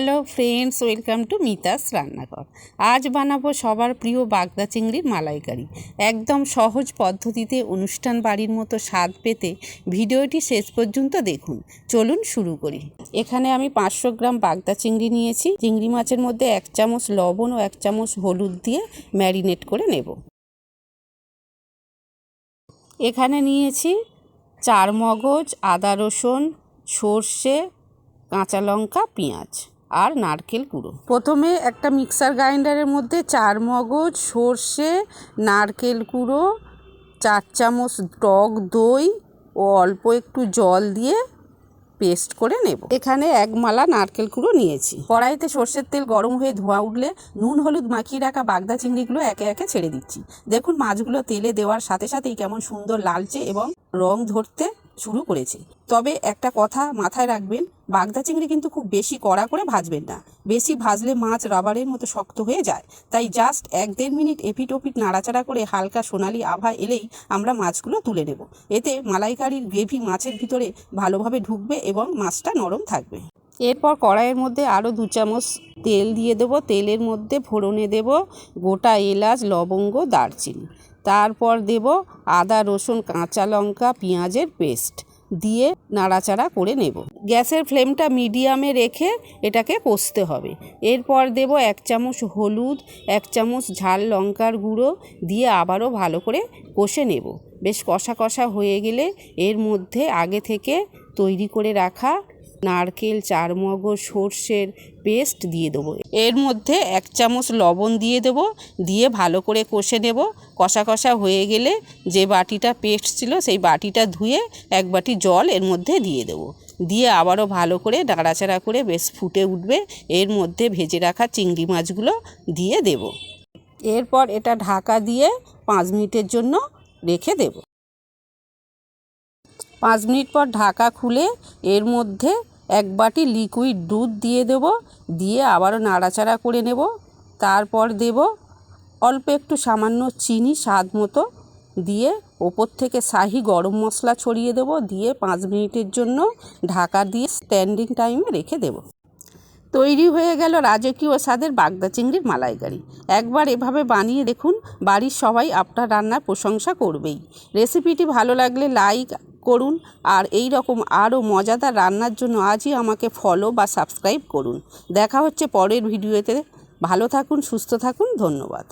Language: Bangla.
Hello friends welcome to Mita's রান্নাঘর আজ বানাবো সবার প্রিয় বাগদা চিংড়ির মালাইকারি। একদম সহজ পদ্ধতিতে অনুষ্ঠান বাড়ির মতো স্বাদ পেতে ভিডিওটি শেষ পর্যন্ত দেখুন। চলুন শুরু করি। এখানে আমি পাঁচশো গ্রাম বাগদা চিংড়ি নিয়েছি। চিংড়ি মাছের মধ্যে এক চামচ লবণ ও এক চামচ হলুদ দিয়ে ম্যারিনেট করে নেব। এখানে নিয়েছি চার মগজ আদা রসুন, সর্ষে, কাঁচা লঙ্কা, পেঁয়াজ। আর নারকেল কুড়ো। প্রথমে একটা মিক্সার গ্রাইন্ডারের মধ্যে চার মগজ, সর্ষে, নারকেল কুড়ো, চার চামচ টক দই ও অল্প একটু জল দিয়ে পেস্ট করে নেব। এখানে এক মালা নারকেল কুড়ো নিয়েছি। কড়াইতে সর্ষের তেল গরম হয়ে ধোঁয়া উঠলে নুন, হলুদ মাখিয়ে রাখা বাগদা চিংড়িগুলো একে একে ছেড়ে দিচ্ছি। দেখুন, মাছগুলো তেলে দেওয়ার সাথে সাথেই কেমন সুন্দর লালচে এবং রং ধরতে শুরু করেছে। তবে একটা কথা মাথায় রাখবেন, বাগদা চিংড়ি কিন্তু খুব বেশি কড়া করে ভাজবেন না। বেশি ভাজলে মাছ রাবারের মতো শক্ত হয়ে যায়। তাই জাস্ট এক দেড় মিনিট এপিট ওপিট নাড়াচাড়া করে হালকা সোনালি আভা এলেই আমরা মাছগুলো তুলে নেব। এতে মালাইকারির গ্রেভি মাছের ভিতরে ভালোভাবে ঢুকবে এবং মাছটা নরম থাকবে। এরপর কড়াইয়ের মধ্যে আরও দু চামচ তেল দিয়ে দেবো। তেলের মধ্যে ফোড়নে দেব গোটা এলাচ, লবঙ্গ, দারচিনি। তারপর দেব আদা, রসুন, কাঁচা লঙ্কা, পেঁয়াজের পেস্ট দিয়ে নাড়াচাড়া করে নেব। গ্যাসের ফ্লেমটা মিডিয়ামে রেখে এটাকে কষতে হবে। এরপর দেব এক চামচ হলুদ, এক চামচ ঝাল লঙ্কার গুঁড়ো দিয়ে আবারও ভালো করে কষে নেব। বেশ কষা কষা হয়ে গেলে এর মধ্যে আগে থেকে তৈরি করে রাখা নারকেল, চারমগজ, সর্ষের পেস্ট দিয়ে দেবো। এর মধ্যে এক চামচ লবণ দিয়ে দেবো, দিয়ে ভালো করে কষে নেব। কষা কষা হয়ে গেলে যে বাটিটা পেস্ট ছিল সেই বাটিটা ধুয়ে এক বাটি জল এর মধ্যে দিয়ে দেবো। দিয়ে আবারও ভালো করে নাড়াচাড়া করে বেশ ফুটে উঠবে। এর মধ্যে ভেজে রাখা চিংড়ি মাছগুলো দিয়ে দেব। এরপর এটা ঢাকা দিয়ে পাঁচ মিনিটের জন্য রেখে দেব। পাঁচ মিনিট পর ঢাকা খুলে এর মধ্যে এক বাটি লিকুইড দুধ দিয়ে দেব, দিয়ে আবারও নাড়াচাড়া করে নেব। তারপর দেব অল্প একটু সামান্য চিনি স্বাদ মতো। দিয়ে ওপর থেকে শাহি গরম মশলা ছড়িয়ে দেব, দিয়ে পাঁচ মিনিটের জন্য ঢাকা দিয়ে স্ট্যান্ডিং টাইমে রেখে দেব। তৈরি হয়ে গেল রাজকীয় স্বাদের বাগদা চিংড়ির মালাইকারি। একবার এভাবে বানিয়ে দেখুন, বাড়ির সবাই আপনার রান্নার প্রশংসা করবেই। রেসিপিটি ভালো লাগলে লাইক করুন আর এই রকম আরও মজাদার রান্নার জন্য আজই আমাকে ফলো বা সাবস্ক্রাইব করুন। দেখা হচ্ছে পরের ভিডিওতে ভালো থাকুন, সুস্থ থাকুন, ধন্যবাদ।